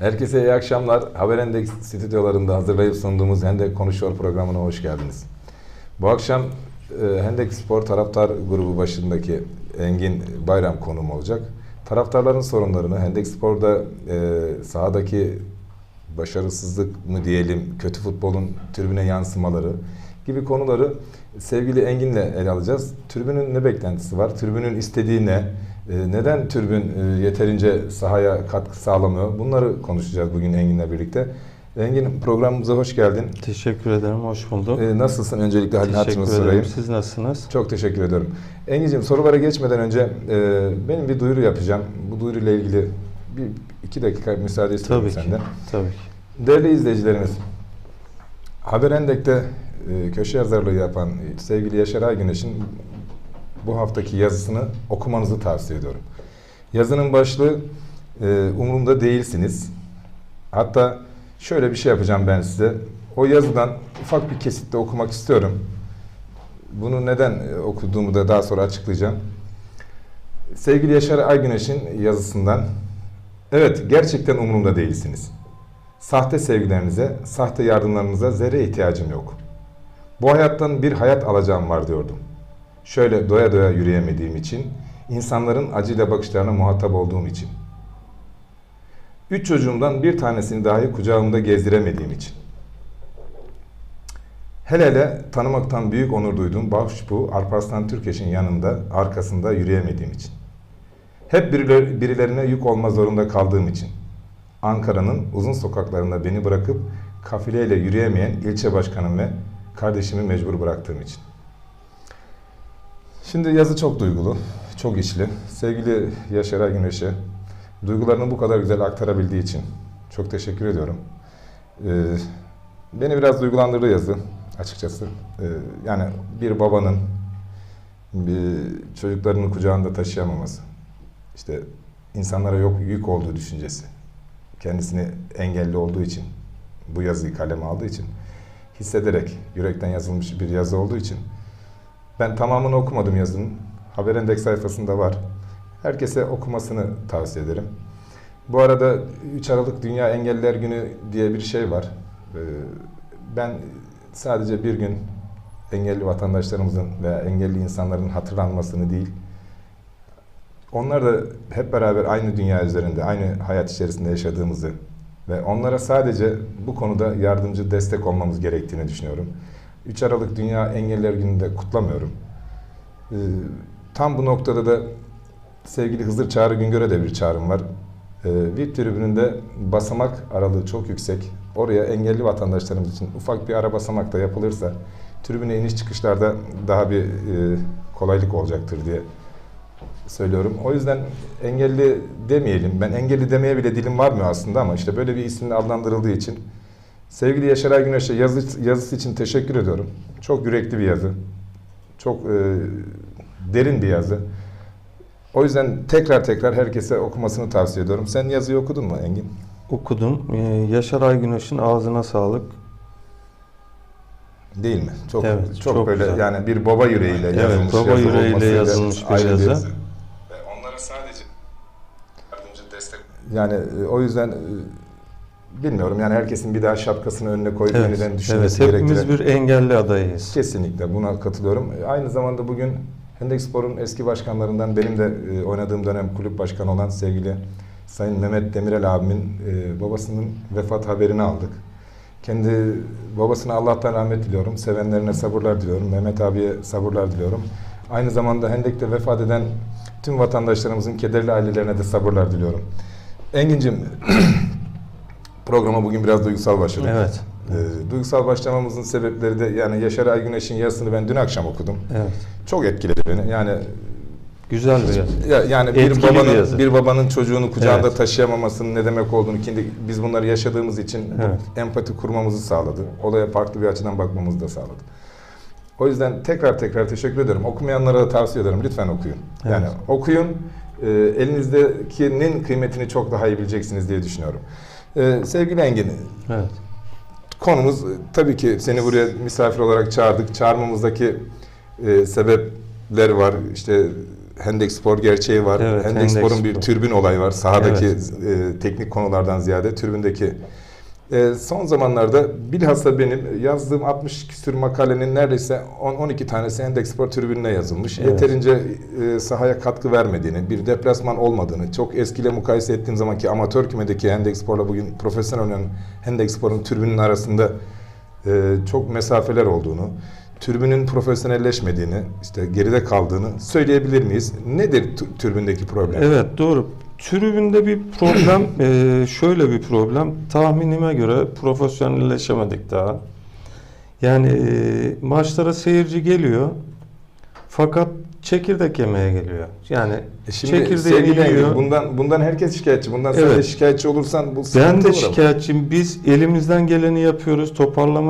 Herkese iyi akşamlar. Haber Endeks stüdyolarında hazırlayıp sunduğumuz Hendek Konuşuyor programına hoş geldiniz. Bu akşam e, Hendek Spor taraftar grubu başındaki Engin Bayram konuğum olacak. Taraftarların sorunlarını, Hendek Spor'da e, sahadaki başarısızlık mı diyelim, kötü futbolun tribüne yansımaları gibi konuları sevgili Engin'le ele alacağız. Tribünün ne beklentisi var? Tribünün istediği ne? E, Neden tribün e, yeterince sahaya katkı sağlamıyor? Bunları konuşacağız bugün Engin'le birlikte. Engin programımıza hoş geldin. Teşekkür ederim, hoş bulduk. E, Nasılsın? Öncelikle hatırını Teşekkür sorayım. ederim. Siz nasılsınız? Çok teşekkür ediyorum. Engin'ciğim sorulara geçmeden önce e, benim bir duyuru yapacağım. Bu duyuruyla ilgili bir iki dakika müsaade istiyorum Tabii ki. senden. Tabii ki. Değerli izleyicilerimiz, Haber Endek'te e, köşe yazarlığı yapan sevgili Yaşar Aygüneş'in bu haftaki yazısını okumanızı tavsiye ediyorum. Yazının başlığı e, umurumda değilsiniz. Hatta şöyle bir şey yapacağım ben size. O yazıdan ufak bir kesitte okumak istiyorum. Bunu neden e, okuduğumu da daha sonra açıklayacağım. Sevgili Yaşar Aygüneş'in yazısından Evet, gerçekten umurumda değilsiniz. Sahte sevgilerinize, sahte yardımlarınıza zerre ihtiyacım yok. Bu hayattan bir hayat alacağım var diyordum. Şöyle doya doya yürüyemediğim için, insanların acıyla bakışlarına muhatap olduğum için. Üç çocuğumdan bir tanesini dahi kucağımda gezdiremediğim için. Hele hele tanımaktan büyük onur duyduğum Bahşbu Alparslan Türkeş'in yanında, arkasında yürüyemediğim için. Hep birileri- birilerine yük olma zorunda kaldığım için. Ankara'nın uzun sokaklarında beni bırakıp kafileyle yürüyemeyen ilçe başkanım ve kardeşimi mecbur bıraktığım için. Şimdi yazı çok duygulu, çok içli. Sevgili Yaşar Güneş'e duygularını bu kadar güzel aktarabildiği için çok teşekkür ediyorum. Ee, beni biraz duygulandırdı yazı açıkçası. Ee, yani bir babanın bir çocuklarını kucağında taşıyamaması, işte insanlara yok yük olduğu düşüncesi, kendisini engelli olduğu için bu yazıyı kaleme aldığı için hissederek yürekten yazılmış bir yazı olduğu için ben tamamını okumadım yazının. Haber Endeks sayfasında var. Herkese okumasını tavsiye ederim. Bu arada 3 Aralık Dünya Engelliler Günü diye bir şey var. Ee, Ben sadece bir gün engelli vatandaşlarımızın veya engelli insanların hatırlanmasını değil, onlar da hep beraber aynı dünya üzerinde, aynı hayat içerisinde yaşadığımızı ve onlara sadece bu konuda yardımcı destek olmamız gerektiğini düşünüyorum. 3 Aralık Dünya Engelliler Günü'nde kutlamıyorum. Ee, tam bu noktada da sevgili Hızır Çağrı Güngör'e de bir çağrım var. Ee, VIP tribününde basamak aralığı çok yüksek. Oraya engelli vatandaşlarımız için ufak bir ara basamak da yapılırsa tribüne iniş çıkışlarda daha bir e, kolaylık olacaktır diye söylüyorum. O yüzden engelli demeyelim. Ben engelli demeye bile dilim varmıyor aslında ama işte böyle bir isimle adlandırıldığı için sevgili Yaşar Aygüneş'e yazı, yazısı için teşekkür ediyorum. Çok yürekli bir yazı. Çok e, derin bir yazı. O yüzden tekrar tekrar herkese okumasını tavsiye ediyorum. Sen yazıyı okudun mu Engin? Okudum. Ee, Yaşar Aygüneş'in ağzına sağlık. Değil mi? Çok Evet, çok, çok böyle güzel. yani bir baba yüreğiyle Evet, yazılmış baba yazı yüreğiyle yazılmış bir yazı. Ve onlara sadece yardımcı destek yani e, o yüzden e, bilmiyorum yani herkesin bir daha şapkasını önüne koyup Evet, yeniden evet. düşünmesi Hepimiz gerektiren- bir engelli adayıyız. Kesinlikle buna katılıyorum. E, Aynı zamanda bugün Hendek Spor'un eski başkanlarından benim de e, oynadığım dönem kulüp başkanı olan sevgili Sayın Mehmet Demirel abimin e, babasının vefat haberini aldık. Kendi babasına Allah'tan rahmet diliyorum. Sevenlerine sabırlar diliyorum. Mehmet abiye sabırlar diliyorum. Aynı zamanda Hendek'te vefat eden tüm vatandaşlarımızın kederli ailelerine de sabırlar diliyorum. Engin'cim programa bugün biraz duygusal başladık. Evet. Ee, duygusal başlamamızın sebepleri de yani Yaşar Aygüneş'in yazısını ben dün akşam okudum. Evet. Çok etkiledi beni. Yani Güzel bir yazı. ya, yani bir Etkili bir babanın yazı. bir babanın çocuğunu kucağında Evet. taşıyamamasının ne demek olduğunu kendi biz bunları yaşadığımız için Evet. empati kurmamızı sağladı. Olaya farklı bir açıdan bakmamızı da sağladı. O yüzden tekrar tekrar teşekkür ederim. Okumayanlara da tavsiye ederim. Lütfen okuyun. Yani Evet. okuyun. E, elinizdekinin kıymetini çok daha iyi bileceksiniz diye düşünüyorum. E, sevgili Engin, Evet. Konumuz e, tabii ki seni buraya misafir olarak çağırdık. Çağırmamızdaki e, sebepler var. İşte Hendek Spor gerçeği var. Evet, Hendek Hendek Spor'un bir Spor. türbün olayı var. Sahadaki Evet. e, teknik konulardan ziyade türbündeki. E, son zamanlarda bilhassa benim yazdığım 60 küsür makalenin neredeyse 10-12 tanesi Hendek Spor tribününe yazılmış. Evet. Yeterince e, sahaya katkı vermediğini, bir deplasman olmadığını, çok eskiyle mukayese ettiğim zamanki amatör kümedeki Hendek Spor'la bugün profesyonel oynayan Hendek Spor'un tribünün arasında e, çok mesafeler olduğunu, türbünün profesyonelleşmediğini, işte geride kaldığını söyleyebilir miyiz? Nedir türbündeki problem? Evet doğru. Tribünde bir problem, eee, şöyle bir problem. Tahminime göre profesyonelleşemedik daha. Yani eee, maçlara seyirci geliyor. Fakat çekirdek yemeye geliyor. Yani E Şimdi çekirdeğini yiyor. bundan bundan herkes şikayetçi. Bundan sen Evet. de şikayetçi olursan bu Ben de ama. şikayetçiyim. Biz elimizden geleni yapıyoruz. Toparlama